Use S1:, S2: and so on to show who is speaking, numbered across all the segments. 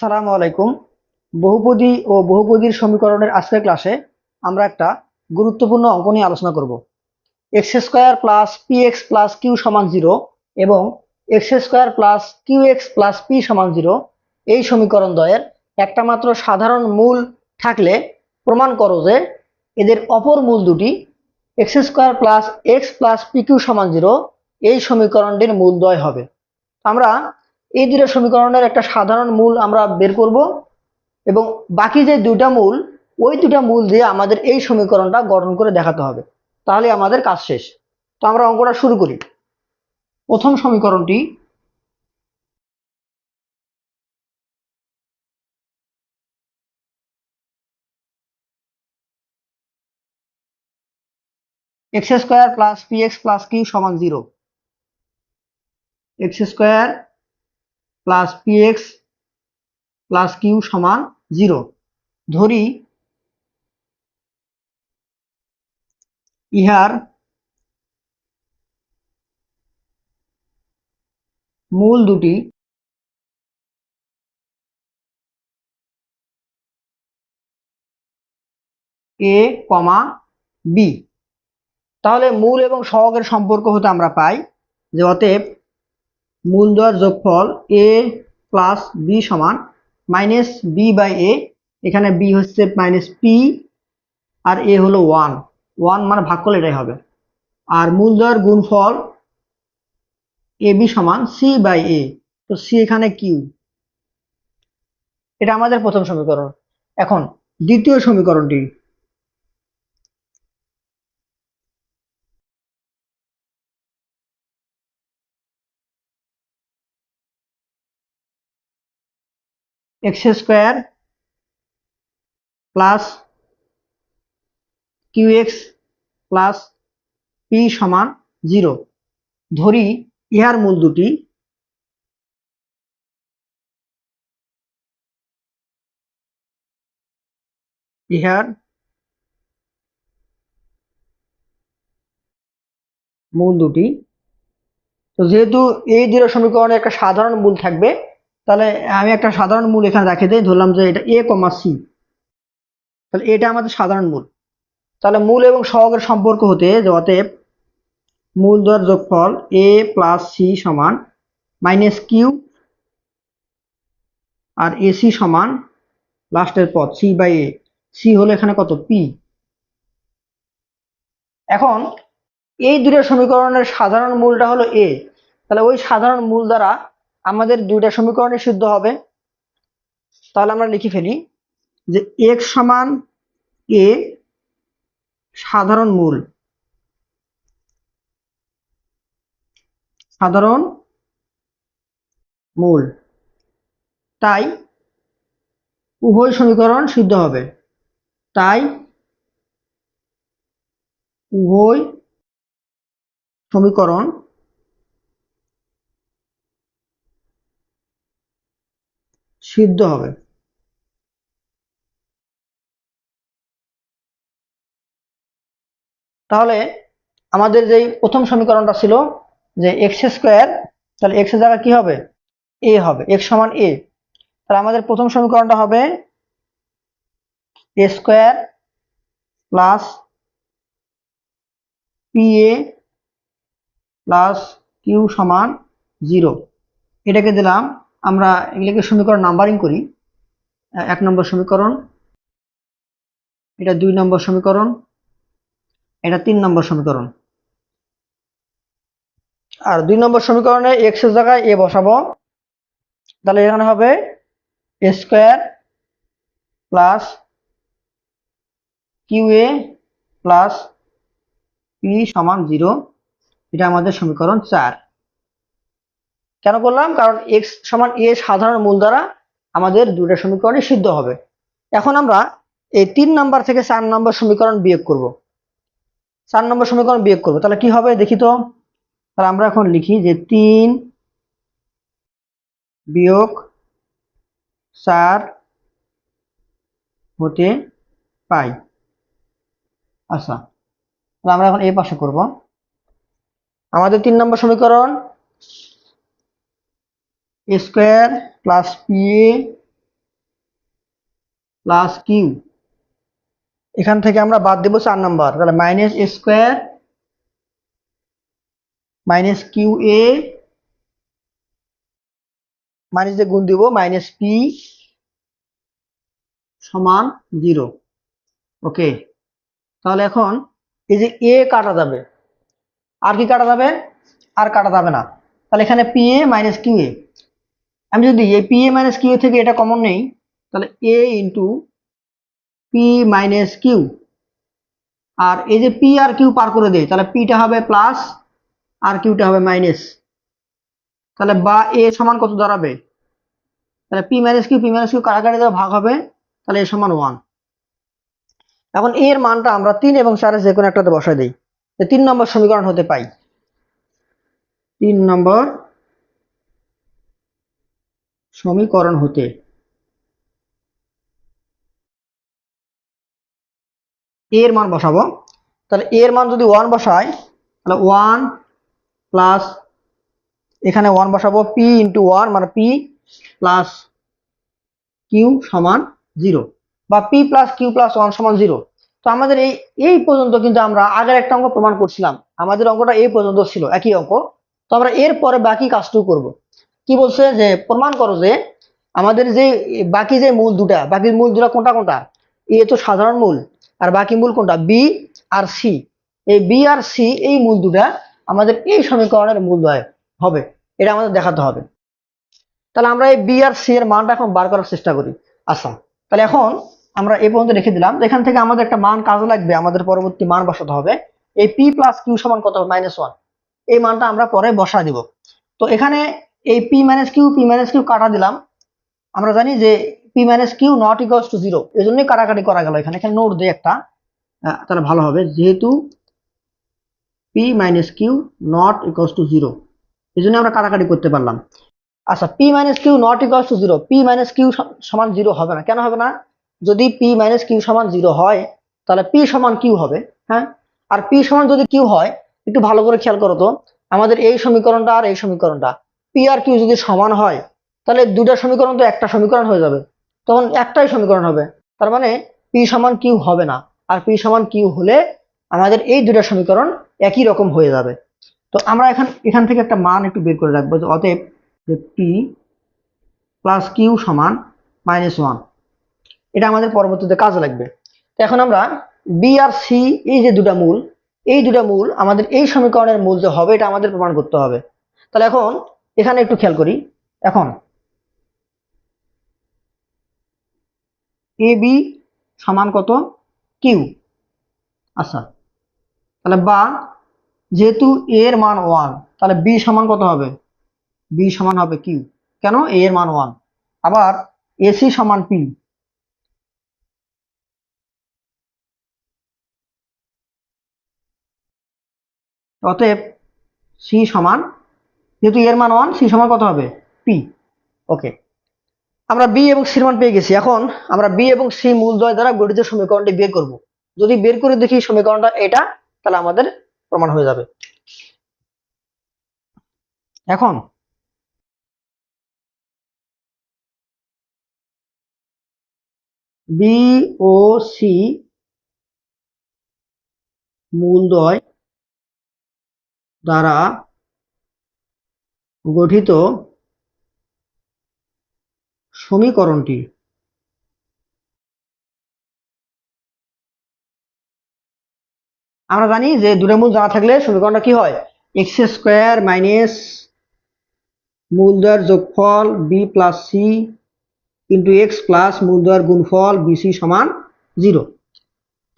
S1: আসসালামু আলাইকুম। বহুপদী ও বহুপদীর সমীকরণের আজকের ক্লাসে আমরা একটা গুরুত্বপূর্ণ অঙ্ক নিয়ে আলোচনা করব। X square plus p x plus q সমান জিরো এবং x square plus q x plus p সমান জিরো এই সমীকরণ দ্বয়ের একটা মাত্র সাধারণ মূল থাকলে প্রমাণ করো যে এদের অপর মূল দুটি x square plus x plus p q সমান জিরো এই সমীকরণটির মূল দ্বয় হবে। আমরা এই দুটো সমীকরণের একটা সাধারণ মূল আমরা বের করব এবং বাকি যে দুইটা মূল, ওই দুটা মূল দিয়ে আমাদের এই সমীকরণটা গঠন করে দেখাতে হবে। তাহলে আমাদের কাজ শেষ। তো আমরা অঙ্কটা শুরু করি। প্রথম সমীকরণটি x square plus p x plus q সমান zero x square plus p x plus q সমান জিরো ধরি ইহার মূল দুটি এ কমা বি তাহলে মূল এবং সহগের সম্পর্ক হতে আমরা পাই যে অতএব মূল দেওয়ার যোগফল এ প্লাস বি সমান মাইনাস বি বাই এ এখানে বি হচ্ছে মাইনাস পি আর এ হলো ওয়ান ওয়ান মানে ভাগ করলে এটাই হবে। আর মূল দেওয়ার গুণফল এ বি সমান সি বাই এ তো সি এখানে কিউ এটা আমাদের প্রথম সমীকরণ। এখন দ্বিতীয় সমীকরণটি x square plus q x plus p সমান জিরো। ধরি ইহার মূল দুটি। ইহার মূল দুটি। তো যেহেতু এই দুটো সমীকরণে একটা সাধারণ মূল থাকবে তাহলে আমি একটা সাধারণ মূল এখানে রেখে দিই, ধরলাম যে এটা এ কমা সি তাহলে এটা আমাদের সাধারণ মূল। তাহলে মূল এবং সহগের সম্পর্ক হতে যে অতএব মূল দর যোগফল এ প্লাস সি সমান মাইনাস কিউ আর এসি সমান লাস্টের পদ সি বাই এ সি হলো এখানে কত? পি এখন এই দুটো সমীকরণের সাধারণ মূলটা হলো এ তাহলে ওই সাধারণ মূল দ্বারা আমাদের দুইটা সমীকরণে সিদ্ধ হবে। তাহলে আমরা লিখে ফেলি যে এক সমান এ সাধারণ মূল। সাধারণ মূল। তাই উভয় সমীকরণ সিদ্ধ হবে। তাই উভয় সমীকরণ সিদ্ধ হবে। তাহলে আমাদের যেই প্রথম সমীকরণটা ছিল যে এক্স স্কোয়ার, তাহলে এক্সের জায়গায় কি হবে? এ হবে এক্স সমান এ তাহলে আমাদের প্রথম সমীকরণটা হবে a square plus p a plus q সমান জিরো এটাকে দিলাম আমরা এগুলিকে সমীকরণ নাম্বারিং করি। এক নম্বর সমীকরণ, এটা দুই নম্বর সমীকরণ, এটা তিন নম্বর সমীকরণ। আর দুই নম্বর সমীকরণে এক্সের জায়গায় এ বসাবো। তাহলে এখানে হবে square plus q a plus p সমান জিরো এটা আমাদের সমীকরণ চার। কেন করলাম? কারণ এক্স সমান এ সাধারণ মূল দ্বারা আমাদের দুটো সমীকরণই সিদ্ধ হবে। এখন আমরা এই তিন নাম্বার থেকে চার নম্বর সমীকরণ বিয়োগ করব। চার নম্বর সমীকরণ বিয়োগ করব। তাহলে কি হবে দেখি তো? তাহলে আমরা এখন লিখি যে তিন বিয়োগ চার হতে পাই। আচ্ছা তাহলে আমরা এখন এই পাশে করব। আমাদের তিন নম্বর সমীকরণ square plus p a plus q. এখান থেকে আমরা বাদ দেবো চার নাম্বার। তাহলে minus square minus q a minus দিয়ে গুণ দিব মাইনাস পি সমান জিরো ওকে তাহলে এখন এই যে এ কাটা যাবে, আর কি কাটা যাবে? আর কাটা যাবে না। তাহলে এখানে p a minus q a. আমি যদি এই পি এ মাইনাস কিউ থেকে এটা কমন নেই, তাহলে a into p minus q আর এই যে পি আর কিউ পার করে দেয় তাহলে পিটা হবে প্লাস আর কিউটা হবে মাইনাস তাহলে বা এ সমান কত দাঁড়াবে? তাহলে p minus q p minus q কাটাকাটি দেওয়া ভাগ হবে? তাহলে এ সমান ওয়ান এখন এর মানটা আমরা তিন এবং চারের যে কোনো একটাতে বসাই দিই। তিন নম্বর সমীকরণ হতে পাই। তিন নম্বর সমীকরণ হতে। এর মান বসাবো। তাহলে এর মান যদি ওয়ান বসাই, তাহলে ওয়ান প্লাস এখানে ওয়ান বসাবো পি ইন্টু ওয়ান মানে পি প্লাস কিউ সমান জিরো বা p plus q plus one সমান জিরো তো আমাদের এই এই পর্যন্ত কিন্তু আমরা আগের একটা অঙ্ক প্রমাণ করছিলাম। আমাদের অঙ্কটা এই পর্যন্ত ছিল, একই অঙ্ক। তো আমরা এর পরে বাকি কাজটুকু করব। কি বলছে যে, প্রমাণ করো যে আমাদের যে বাকি যে মূল দুটা, বাকি মূল দুটা কোনটা কোনটা? এ তো সাধারণ মূল, আর বাকি মূল কোনটা? বি আর সি। এই বি আর সি, এই মূল দুটা আমাদের এই সমীকরণের মূল হবে। এটা আমাদের দেখাতে হবে। তাহলে আমরা এই বি আর সি এর মানটা এখন বার করার চেষ্টা করি। আচ্ছা তাহলে এখন আমরা এই পর্যন্ত রেখে দিলাম। এখান থেকে আমাদের একটা মান কাজে লাগবে, আমাদের পরবর্তী মান বসাতে হবে। এই পি প্লাস কিউ সমান কত মাইনাস ওয়ান। এই মানটা আমরা পরে বসা দিব। তো এখানে এই p minus q p minus q কাটা দিলাম। আমরা জানি যে p minus q not equals to zero এই জন্যই কাটাকাটি করা গেল এখানে। এখানে নোট দিয়ে একটা। তাহলে ভালো হবে। যেহেতু p minus q not equals to zero এই জন্য আমরা কাটাকাটি করতে পারলাম। আচ্ছা p minus q not equals to zero p minus q সমান জিরো হবে না। কেন হবে না? যদি পি মাইনাস কিউ সমান জিরো হয়, তাহলে পি সমান কিউ হবে হ্যাঁ? আর পি সমান যদি কিউ হয়, একটু ভালো করে খেয়াল করো তো। আমাদের এই সমীকরণটা আর এই সমীকরণটা। পি আর কিউ যদি সমান হয়, তাহলে দুটা সমীকরণ তো একটা সমীকরণ হয়ে যাবে। তখন একটাই সমীকরণ হবে। তার মানে পি সমান কিউ হবে না। আর পি সমান কিউ হলে আমাদের এই দুটা সমীকরণ একই রকম হয়ে যাবে। তো আমরা এখান এখান থেকে একটা মান একটু বের করে রাখব, যে অতএব যে পি প্লাস কিউ সমান মাইনাস ওয়ান এটা আমাদের পরবর্তীতে কাজে লাগবে। তো এখন আমরা বি আর সি এই যে দুটা মূল, এই দুটা মূল আমাদের এই সমীকরণের মূল যে হবে, এটা আমাদের প্রমাণ করতে হবে। তাহলে এখন এখানে একটু খেয়াল করি। এখন এ বি সমান কত? কিউ। আচ্ছা। তাহলে বা যেহেতু এর মান ওয়ান, তাহলে বি সমান কত হবে? বি সমান হবে কিউ। কেন? এ এর মান ওয়ান। আবার এসি সমান পি। অতএব সি সমান যেহেতু এর মান ওয়ান সি সমান কত হবে? পি ওকে আমরা বি এবং সির মান পেয়ে গেছি। এখন আমরা বি এবং সি মূলদ্বয় দ্বারা গঠিত সমীকরণটি বের করব। যদি বের করে দেখি সমীকরণটা এটা, তাহলে আমাদের প্রমাণ হয়ে যাবে। এখন বি ও সি মূলদ্বয় দ্বারা গঠিত সমীকরণটি। আমরা জানি যে দুটো মূল জানা থাকলে সমীকরণটা কি হয়? এক্স স্কোয়ার মাইনাস মূলদ্বয়ের যোগফল b plus c into x plus মূল মূলদ্বয়ের গুণফল বিসি সমান জিরো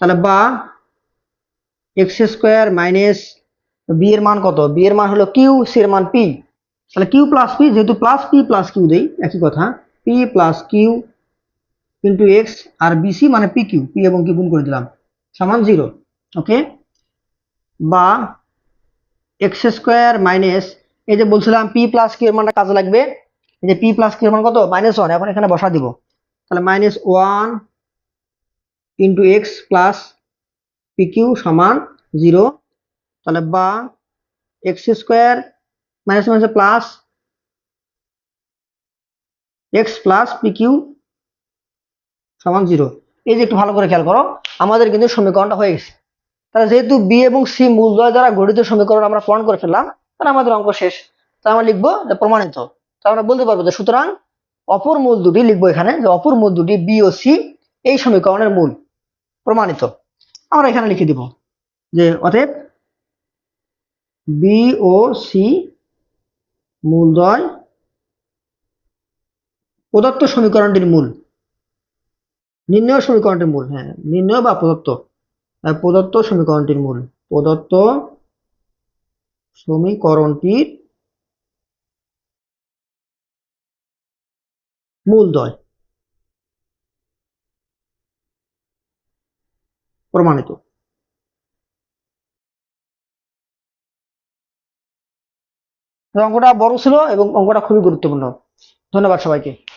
S1: তাহলে বা এক্স স্কোয়ার মাইনাস বি এর মান কত? বি এর মান হলো কিউ সি এর মান পি তাহলে কিউ প্লাস পি যেহেতু প্লাস পি প্লাস কিউ দেই, একই কথা p plus q into x আর বিসি মানে পি কিউ পি এবং কিউ গুণ করে দিলাম, সমান জিরো ওকে বা এক্স স্কোয়ার মাইনাস এই যে বলছিলাম পি প্লাস কিউ মানটা কাজে লাগবে, এই যে পি প্লাস কিউ মান কত? মাইনাস ওয়ান এখন এখানে বসা দিব, তাহলে minus one into x plus p q সমান জিরো তাহলে বা x square minus minus plus x plus p সমান জিরো। এই যে একটু ভালো করে খেয়াল করো, আমাদের কিন্তু সমীকরণটা হয়ে গেছে। তাহলে যেহেতু বি এবং সি মূলদ্বয় দ্বারা গঠিত সমীকরণ আমরা প্রমাণ করে ফেললাম, তাহলে আমাদের অঙ্ক শেষ। তাহলে আমরা লিখব প্রমাণিত। তাহলে আমরা বলতে পারব যে সুতরাং অপর মূল দুটি লিখব এখানে, যে অপর মূল দুটি বি ও সি এই সমীকরণের মূল, প্রমাণিত। আমরা এখানে লিখে দিব যে অতএব বি ও সি মূলদ্বয় প্রদত্ত সমীকরণটির মূল। নির্ণয় সমীকরণটির মূল হ্যাঁ নির্ণয় বা প্রদত্ত প্রদত্ত সমীকরণটির মূল। প্রদত্ত সমীকরণটির মূলদ্বয় প্রমাণিত। অঙ্কটা বড় ছিল এবং অঙ্কটা খুবই গুরুত্বপূর্ণ। ধন্যবাদ সবাইকে।